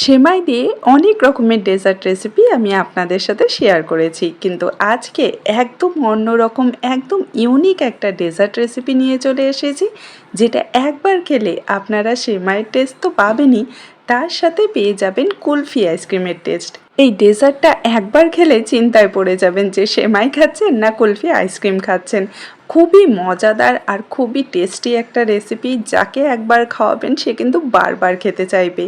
সেমাই দিয়ে অনেক রকমের ডেজার্ট রেসিপি আমি আপনাদের সাথে শেয়ার করেছি। কিন্তু আজকে একদম অন্যরকম, একদম ইউনিক একটা ডেজার্ট রেসিপি নিয়ে চলে এসেছি, যেটা একবার খেলে আপনারা সেমাইয়ের টেস্ট তো পাবেনই, তার সাথে পেয়ে যাবেন কুলফি আইসক্রিমের টেস্ট এই ডেজার্টটা একবার খেলে চিন্তায় পড়ে যাবেন যে সেমাই খাচ্ছেন না কুলফি আইসক্রিম খাচ্ছেন। খুবই মজাদার আর খুবই টেস্টি একটা রেসিপি যাকে একবার খাওয়াবেন সে কিন্তু বারবার খেতে চাইবে।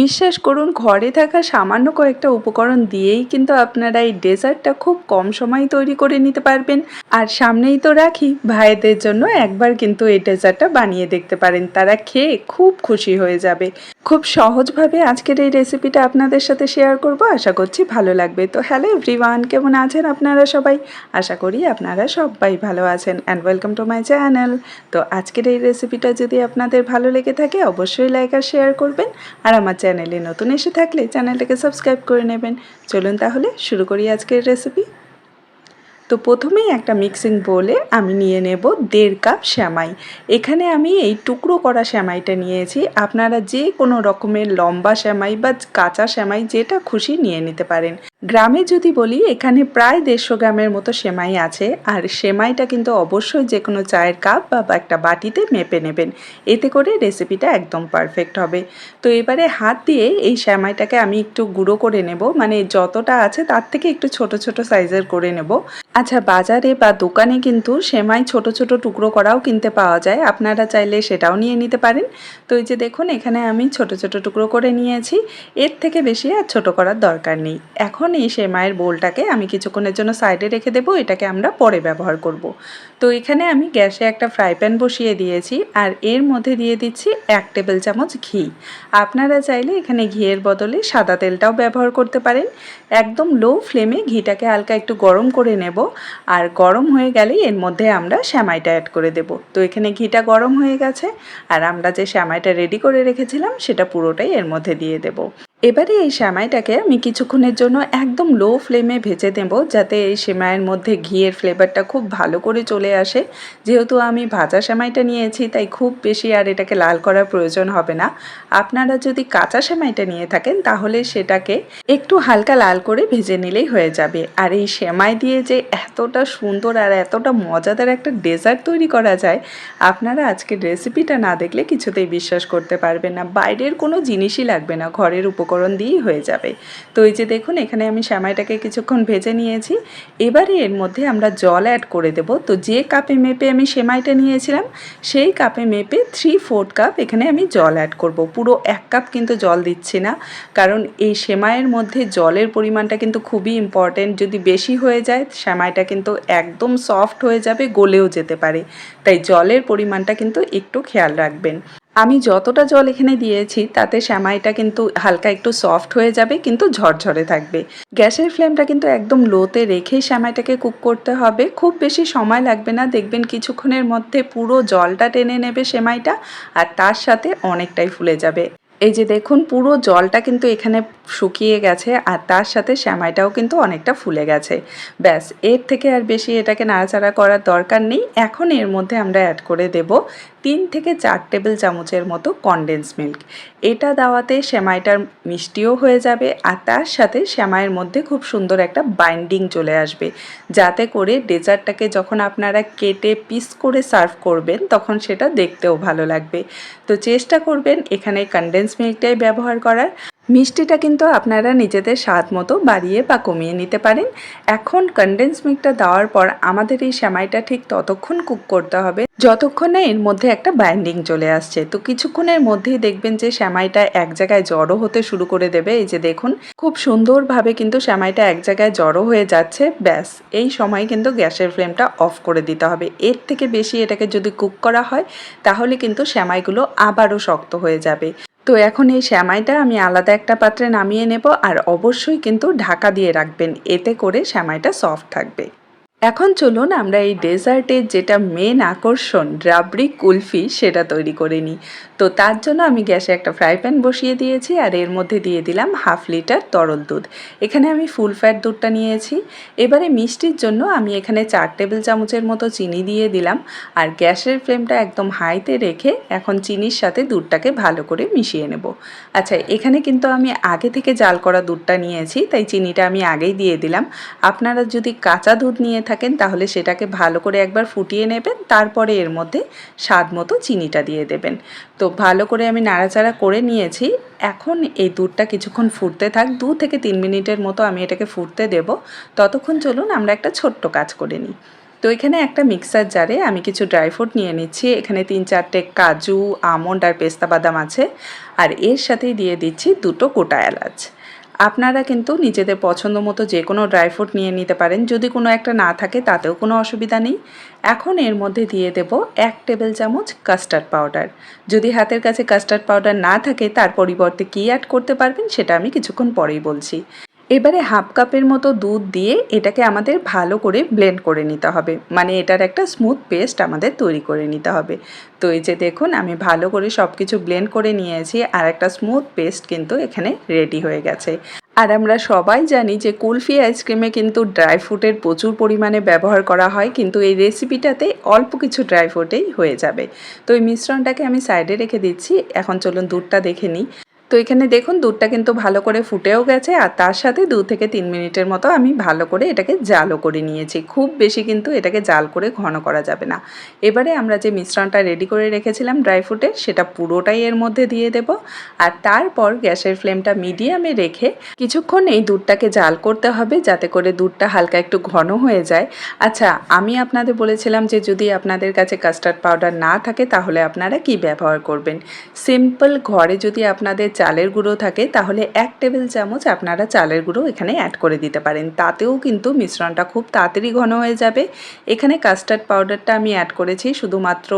বিশ্বাস করুন, ঘরে থাকা সামান্য কয়েকটা উপকরণ দিয়েই কিন্তু আপনারা এই ডেজার্টটা খুব কম সময়ে তৈরি করে নিতে পারবেন। আর সামনেই তো রাখি, ভাইদের জন্য একবার কিন্তু এই ডেজার্টটা বানিয়ে দেখতে পারেন, তারা খেয়ে খুব খুশি হয়ে যাবে। খুব সহজভাবে আজকের এই রেসিপিটা আপনাদের সাথে শেয়ার করব, আশা করছি ভালো লাগবে। তো হ্যালো এভরিওয়ান, কেমন আছেন আপনারা সবাই? আশা করি আপনারা সবাই ভালো আছেন and welcome to my channel তো আজকের এই রেসিপিটা যদি আপনাদের ভালো লেগে থাকে, অবশ্যই লাইক আর শেয়ার করবেন। আর আমার চ্যানেলে নতুন এসে থাকলে চ্যানেলটাকে সাবস্ক্রাইব করে নেবেন। চলুন তাহলে শুরু করি আজকের রেসিপি তো প্রথমেই একটা মিক্সিং বোলে আমি নিয়ে নেব দেড় কাপ শ্যামাই। এখানে আমি এই টুকরো করা শ্যামাইটা নিয়েছি। আপনারা যে কোনো রকমের লম্বা শ্যামাই বা কাঁচা শ্যামাই যেটা খুশি নিয়ে নিতে পারেন। গ্রামে যদি বলি, এখানে প্রায় দেড়শো গ্রামের মতো সেমাই আছে। আর সেমাইটা কিন্তু অবশ্যই যে কোনো চায়ের কাপ বা একটা বাটিতে মেপে নেবেন। এতে করে রেসিপিটা একদম পারফেক্ট হবে। তো এবারে হাত দিয়ে এই সেমাইটাকে আমি একটু গুঁড়ো করে নেব। মানে যতটা আছে তার থেকে একটু ছোট ছোট সাইজের করে নেব। আচ্ছা বাজারে বা দোকানে কিন্তু সেমাই ছোট ছোট টুকরো করাও কিনতে পাওয়া যায়। আপনারা চাইলে সেটাও নিয়ে নিতে পারেন। তো এই যে দেখুন, এখানে আমি ছোট ছোট টুকরো করে নিয়েছি। এর থেকে বেশি আর ছোট করার দরকার নেই। এখন এই সেমাইয়ের বোলটাকে আমি কিছুক্ষণের জন্য সাইডে রেখে দেবো, এটাকে আমরা পরে ব্যবহার করব। তো এখানে আমি গ্যাসে একটা ফ্রাই প্যান বসিয়ে দিয়েছি আর এর মধ্যে দিয়ে দিচ্ছি এক টেবিল চামচ ঘি। আপনারা চাইলে এখানে ঘিয়ের বদলে সাদা তেলটাও ব্যবহার করতে পারেন। একদম লো ফ্লেমে ঘিটাকে হালকা একটু গরম করে নেব। আর গরম হয়ে গেলেই এর মধ্যে আমরা শ্যামাইটা অ্যাড করে দেব। তো এখানে ঘিটা গরম হয়ে গেছে, আর আমরা যে শ্যামাইটা রেডি করে রেখেছিলাম, সেটা পুরোটাই এর মধ্যে দিয়ে দেব। এবারে এই সেমাইটাকে আমি কিছুক্ষণের জন্য একদম লো ফ্লেমে ভেজে দেব, যাতে এই সেমাইয়ের মধ্যে ঘিয়ের ফ্লেভারটা খুব ভালো করে চলে আসে। যেহেতু আমি ভাজা সেমাইটা নিয়েছি, তাই খুব বেশি আর এটাকে লাল করার প্রয়োজন হবে না। আপনারা যদি কাঁচা সেমাইটা নিয়ে থাকেন, তাহলে সেটাকে একটু হালকা লাল করে ভেজে নিলেই হয়ে যাবে। আর এই সেমাই দিয়ে যে এতটা সুন্দর আর এতটা মজাদার একটা ডেজার্ট তৈরি করা যায়, আপনারা আজকে রেসিপিটা না দেখলে কিছুতেই বিশ্বাস করতে পারবেন না। বাইরের কোনো জিনিসই লাগবে না, ঘরের উপকরণ উপকরণ দিয়েই হয়ে যাবে। তো এই যে দেখুন, এখানে আমি শ্যামাইটাকে কিছুক্ষণ ভেজে নিয়েছি। এবারে এর মধ্যে আমরা জল অ্যাড করে দেব। তো যে কাপে মেপে আমি সেমাইটা নিয়েছিলাম, সেই কাপে মেপে থ্রি ফোর্থ কাপ এখানে আমি জল অ্যাড করব। পুরো এক কাপ কিন্তু জল দিচ্ছি না, কারণ এই সেমাইয়ের মধ্যে জলের পরিমাণটা কিন্তু খুবই ইম্পর্টেন্ট যদি বেশি হয়ে যায় সেমাইটা কিন্তু একদম সফট হয়ে যাবে, গলেও যেতে পারে। তাই জলের পরিমাণটা কিন্তু একটু খেয়াল রাখবেন। আমি যতটা জল এখানে দিয়েছি, তাতে শ্যামাইটা কিন্তু হালকা একটু সফট হয়ে যাবে, কিন্তু ঝরঝরে থাকবে। গ্যাসের ফ্লেমটা কিন্তু একদম লোতে রেখেই শ্যামাইটাকে কুক করতে হবে। খুব বেশি সময় লাগবে না, দেখবেন কিছুক্ষণের মধ্যে পুরো জলটা টেনে নেবে সেমাইটা আর তার সাথে অনেকটাই ফুলে যাবে। এই যে দেখুন, পুরো জলটা কিন্তু এখানে শুকিয়ে গেছে আর তার সাথে শ্যামাইটাও কিন্তু অনেকটা ফুলে গেছে। ব্যাস, এর থেকে আর বেশি এটাকে নাড়াচাড়া করার দরকার নেই। এখন এর মধ্যে আমরা অ্যাড করে দেব তিন থেকে চার টেবিল চামচের মতো কনডেন্স মিল্ক এটা দেওয়াতে শ্যামাইটার মিষ্টিও হয়ে যাবে আর তার সাথে শ্যামাইয়ের মধ্যে খুব সুন্দর একটা বাইন্ডিং চলে আসবে। যাতে করে ডেজার্টটাকে যখন আপনারা কেটে পিস করে সার্ভ করবেন, তখন সেটা দেখতেও ভালো লাগবে। তো চেষ্টা করবেন এখানে কনডেন্স মিল্কটাই ব্যবহার করার মিষ্টিটা কিন্তু আপনারা নিজেদের স্বাদ মতো বাড়িয়ে বা কমিয়ে নিতে পারেন। এখন কন্ডেন্স মিল্কটা দেওয়ার পর আমাদের এই সেমাইটা ঠিক ততক্ষণ কুক করতে হবে। যতক্ষণ না এর মধ্যে একটা বাইন্ডিং চলে আসছে। তো কিছুক্ষণের মধ্যেই দেখবেন যে শ্যামাইটা এক জায়গায় জড়ো হতে শুরু করে দেবে। এই যে দেখুন, খুব সুন্দরভাবে কিন্তু শ্যামাইটা এক জায়গায় জড়ো হয়ে যাচ্ছে। ব্যাস, এই সময় কিন্তু গ্যাসের ফ্লেমটা অফ করে দিতে হবে। এর থেকে বেশি এটাকে যদি কুক করা হয়, তাহলে কিন্তু শ্যামাইগুলো আবারও শক্ত হয়ে যাবে। তো এখন এই শ্যামাইটা আমি আলাদা একটা পাত্রে নামিয়ে নেব আর অবশ্যই কিন্তু ঢাকা দিয়ে রাখবেন। এতে করে শ্যামাইটা সফট থাকবে। এখন চলুন আমরা এই ডেজার্টের যেটা মেন আকর্ষণ, রাবড়ি কুলফি, সেটা তৈরি করে নিই। তো তার জন্য আমি গ্যাসে একটা ফ্রাই প্যান বসিয়ে দিয়েছি আর এর মধ্যে দিয়ে দিলাম হাফ লিটার তরল দুধ। এখানে আমি ফুল ফ্যাট দুধটা নিয়েছি। এবারে মিষ্টির জন্য আমি এখানে চার টেবিল চামচের মতো চিনি দিয়ে দিলাম আর গ্যাসের ফ্লেমটা একদম হাইতে রেখে এখন চিনির সাথে দুধটাকে ভালো করে মিশিয়ে নেব। আচ্ছা এখানে কিন্তু আমি আগে থেকে জাল করা দুধটা নিয়েছি, তাই চিনিটা আমি আগেই দিয়ে দিলাম। আপনারা যদি কাঁচা দুধ নিয়ে থাকেন তাহলে সেটাকে ভালো করে একবার ফুটিয়ে নেবেন, তারপরে এর মধ্যে স্বাদ মতো চিনিটা দিয়ে দেবেন। তো ভালো করে আমি নাড়াচাড়া করে নিয়েছি। এখন এই দুধটা কিছুক্ষণ ফুটতে থাক, দু থেকে তিন মিনিটের মতো আমি এটাকে ফুটতে দেব। ততক্ষণ চলুন আমরা একটা ছোট্ট কাজ করে নিই। তো এখানে একটা মিক্সার জারে আমি কিছু ড্রাই ফ্রুট নিয়ে নিচ্ছি। এখানে তিন চারটে কাজু, আমন্ড আর পেস্তা বাদাম আছে। আর এর সাথেই দিয়ে দিচ্ছি দুটো গোটা এলাচ। আপনারা কিন্তু নিজেদের পছন্দ মতো যে কোনো ড্রাই ফ্রুট নিয়ে নিতে পারেন। যদি কোনো একটা না থাকে, তাতেও কোনো অসুবিধা নেই। এখন এর মধ্যে দিয়ে দেব এক টেবিল চামচ কাস্টার্ড পাউডার যদি হাতের কাছে কাস্টার্ড পাউডার না থাকে, তার পরিবর্তে কী অ্যাড করতে পারবেন, সেটা আমি কিছুক্ষণ পরেই বলছি। এবারে হাফ কাপের মতো দুধ দিয়ে এটাকে আমাদের ভালো করে ব্লেন্ড করে নিতে হবে। মানে এটার একটা স্মুথ পেস্ট আমাদের তৈরি করে নিতে হবে। তো এই যে দেখুন, আমি ভালো করে সব কিছু ব্লেন্ড করে নিয়েছি আর একটা স্মুথ পেস্ট কিন্তু এখানে রেডি হয়ে গেছে। আর আমরা সবাই জানি যে কুলফি আইসক্রিমে কিন্তু ড্রাই ফ্রুটের প্রচুর পরিমাণে ব্যবহার করা হয়, কিন্তু এই রেসিপিটাতে অল্প কিছু ড্রাই ফ্রুটেই হয়ে যাবে। তো এই মিশ্রণটাকে আমি সাইডে রেখে দিচ্ছি। এখন চলুন দুধটা দেখে নিই। তো এখানে দেখুন, দুধটা কিন্তু ভালো করে ফুটেও গেছে আর তার সাথে দু থেকে তিন মিনিটের মতো আমি ভালো করে এটাকে জালও করে নিয়েছি। খুব বেশি কিন্তু এটাকে জাল করে ঘন করা যাবে না। এবারে আমরা যে মিশ্রণটা রেডি করে রেখেছিলাম ড্রাই ফ্রুটে সেটা পুরোটাই এর মধ্যে দিয়ে দেব। আর তারপর গ্যাসের ফ্লেমটা মিডিয়ামে রেখে কিছুক্ষণ এই দুধটাকে জাল করতে হবে যাতে করে দুধটা হালকা একটু ঘন হয়ে যায়। আচ্ছা আমি আপনাদের বলেছিলাম যে যদি আপনাদের কাছে কাস্টার্ড পাউডার না থাকে, তাহলে আপনারা কি ব্যবহার করবেন? সিম্পল ঘরে যদি আপনাদের চালের গুঁড়ো থাকে, তাহলে এক টেবিল চামচ আপনারা চালের গুঁড়ো এখানে অ্যাড করে দিতে পারেন। তাতেও কিন্তু মিশ্রণটা খুব তাড়াতাড়ি ঘন হয়ে যাবে। এখানে কাস্টার্ড পাউডারটা আমি অ্যাড করেছি শুধুমাত্র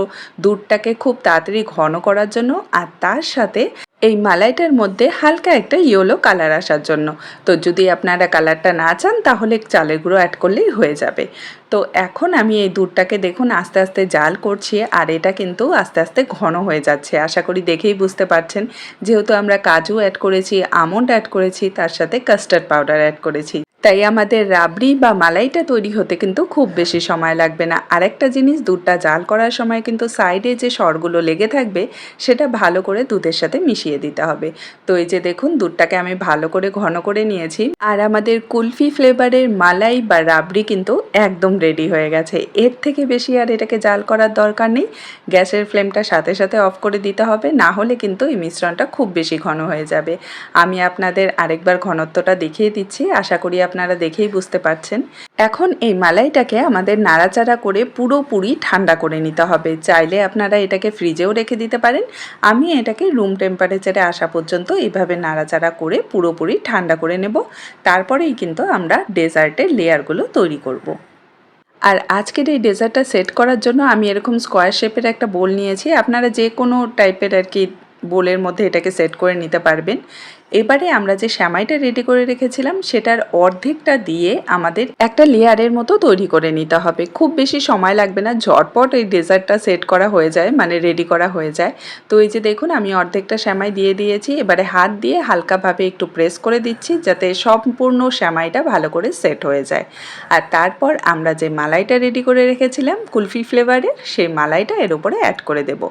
দুধটাকে খুব তাড়াতাড়ি ঘন করার জন্য। আর তার সাথে এই মালাইটার মধ্যে হালকা একটা ইয়েলো কালার আসার জন্য। তো যদি আপনারা কালারটা না চান, তাহলে চালের গুঁড়ো অ্যাড করলেই হয়ে যাবে। তো এখন আমি এই দুধটাকে দেখুন, আস্তে আস্তে জাল করছি আর এটা কিন্তু আস্তে আস্তে ঘন হয়ে যাচ্ছে। আশা করি দেখেই বুঝতে পারছেন। যেহেতু আমরা কাজু অ্যাড করেছি, আমন্ড অ্যাড করেছি, তার সাথে কাস্টার্ড পাউডার অ্যাড করেছি। তাই আমাদের রাবড়ি বা মালাইটা তৈরি হতে কিন্তু খুব বেশি সময় লাগবে না। আরেকটা জিনিস, দুধটা জাল করার সময় কিন্তু সাইডে যে সরগুলো লেগে থাকবে, সেটা ভালো করে দুধের সাথে মিশিয়ে দিতে হবে। তো এই যে দেখুন, দুধটাকে আমি ভালো করে ঘন করে নিয়েছি। আর আমাদের কুলফি ফ্লেভারের মালাই বা রাবড়ি কিন্তু একদম রেডি হয়ে গেছে। এর থেকে বেশি আর এটাকে জাল করার দরকার নেই। গ্যাসের ফ্লেমটা সাথে সাথে অফ করে দিতে হবে, না হলে কিন্তু এই মিশ্রণটা খুব বেশি ঘন হয়ে যাবে। আমি আপনাদের আরেকবার ঘনত্বটা দেখিয়ে দিচ্ছি। আশা করি আপনারা দেখেই বুঝতে পারছেন। এখন এই মালাইটাকে আমাদের নাড়াচাড়া করে পুরোপুরি ঠান্ডা করে নিতে হবে। চাইলে আপনারা এটাকে ফ্রিজেও রেখে দিতে পারেন। আমি এটাকে রুম টেম্পারেচারে আসা পর্যন্ত এইভাবে নাড়াচাড়া করে পুরোপুরি ঠান্ডা করে নেব। তারপরেই কিন্তু আমরা ডেজার্টের লেয়ারগুলো তৈরি করব। আর আজকের এই ডেজার্টটা সেট করার জন্য আমি এরকম স্কোয়ার শেপের একটা বোল নিয়েছি। আপনারা যে কোনো টাইপের আর কি বোলের মধ্যে এটাকে সেট করে নিতে পারবেন। এবারে আমরা যে শ্যামাইটা রেডি করে রেখেছিলাম, সেটার অর্ধেকটা দিয়ে আমাদের একটা লেয়ারের মতো তৈরি করে নিতে হবে। খুব বেশি সময় লাগবে না, ঝটপট এই ডেজার্টটা সেট করা হয়ে যায় মানে রেডি করা হয়ে যায়। তো এই যে দেখুন, আমি অর্ধেকটা শ্যামাই দিয়ে দিয়েছি, এবারে হাত দিয়ে হালকাভাবে একটু প্রেস করে দিচ্ছি, যাতে সম্পূর্ণ শ্যামাইটা ভালো করে সেট হয়ে যায়। আর তারপর আমরা যে মালাইটা রেডি করে রেখেছিলাম, কুলফি ফ্লেভারের সেই মালাইটা এর উপরে অ্যাড করে দেব।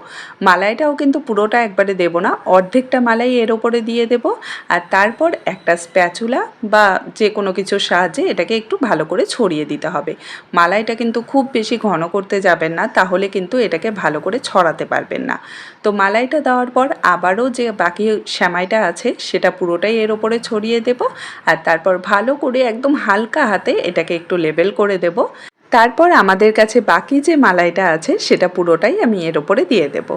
মালাইটাও কিন্তু পুরোটা একবারে দেব না, অর্ধেকটা মালাই এর উপরে দিয়ে দেব। আর তারপর একটা স্প্যাচুলা বা যে কোনো কিছুর সাহায্যে এটাকে একটু ভালো করে ছড়িয়ে দিতে হবে। মালাইটা কিন্তু খুব বেশি ঘন করতে যাবেন না, তাহলে কিন্তু এটাকে ভালো করে ছড়াতে পারবেন না। তো মালাইটা দেওয়ার পর আবারও যে বাকি শ্যামাইটা আছে, সেটা পুরোটাই এর ওপরে ছড়িয়ে দেব। আর তারপর ভালো করে একদম হালকা হাতে এটাকে একটু লেবেল করে দেব। তারপর আমাদের কাছে বাকি যে মালাইটা আছে, সেটা পুরোটাই আমি এর ওপরে দিয়ে দেব।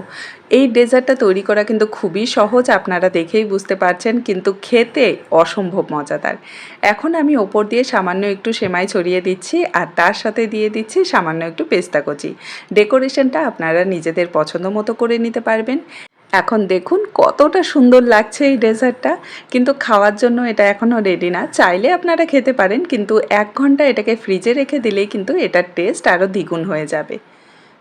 এই ডেজার্টটা তৈরি করা কিন্তু খুবই সহজ, আপনারা দেখেই বুঝতে পারছেন, কিন্তু খেতে অসম্ভব মজাদার। এখন আমি ওপর দিয়ে সামান্য একটু সেমাই ছড়িয়ে দিচ্ছি, আর তার সাথে দিয়ে দিচ্ছি সামান্য একটু পেস্তা কচি। ডেকোরেশনটা আপনারা নিজেদের পছন্দ মতো করে নিতে পারবেন। এখন দেখুন কতটা সুন্দর লাগছে এই ডেজার্টটা। কিন্তু খাওয়ার জন্য এটা এখনও রেডি না। চাইলে আপনারা খেতে পারেন, কিন্তু এক ঘণ্টা এটাকে ফ্রিজে রেখে দিলেই কিন্তু এটার টেস্ট আরও দ্বিগুণ হয়ে যাবে।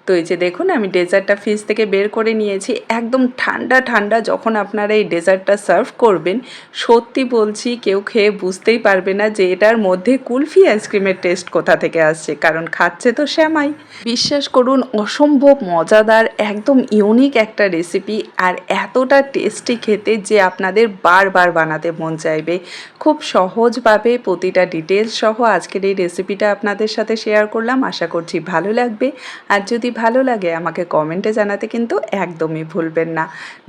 তো এই যে দেখুন, আমি ডেজার্টটা ফ্রিজ থেকে বের করে নিয়েছি। একদম ঠান্ডা ঠান্ডা যখন আপনারা এই ডেজার্টটা সার্ভ করবেন, সত্যি বলছি কেউ খেয়ে বুঝতেই পারবে না যে এটার মধ্যে কুলফি আইসক্রিমের টেস্ট কোথা থেকে আসছে, কারণ খাচ্ছে তো শ্যামাই। বিশ্বাস করুন, অসম্ভব মজাদার, একদম ইউনিক একটা রেসিপি আর এতটা টেস্টি খেতে যে আপনাদের বারবার বানাতে মন চাইবে। খুব সহজভাবে প্রতিটা ডিটেলস সহ আজকের এই রেসিপিটা আপনাদের সাথে শেয়ার করলাম। আশা করছি ভালো লাগবে। আর যদি ভালো লাগে আমাকে কমেন্টে জানাতে, কিন্তু একদমই ভুলবেন না।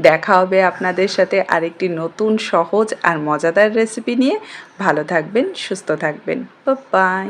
দেখা হবে আপনাদের সাথে আরেকটি নতুন সহজ আর মজাদার রেসিপি নিয়ে। ভালো থাকবেন, সুস্থ থাকবেন। বাই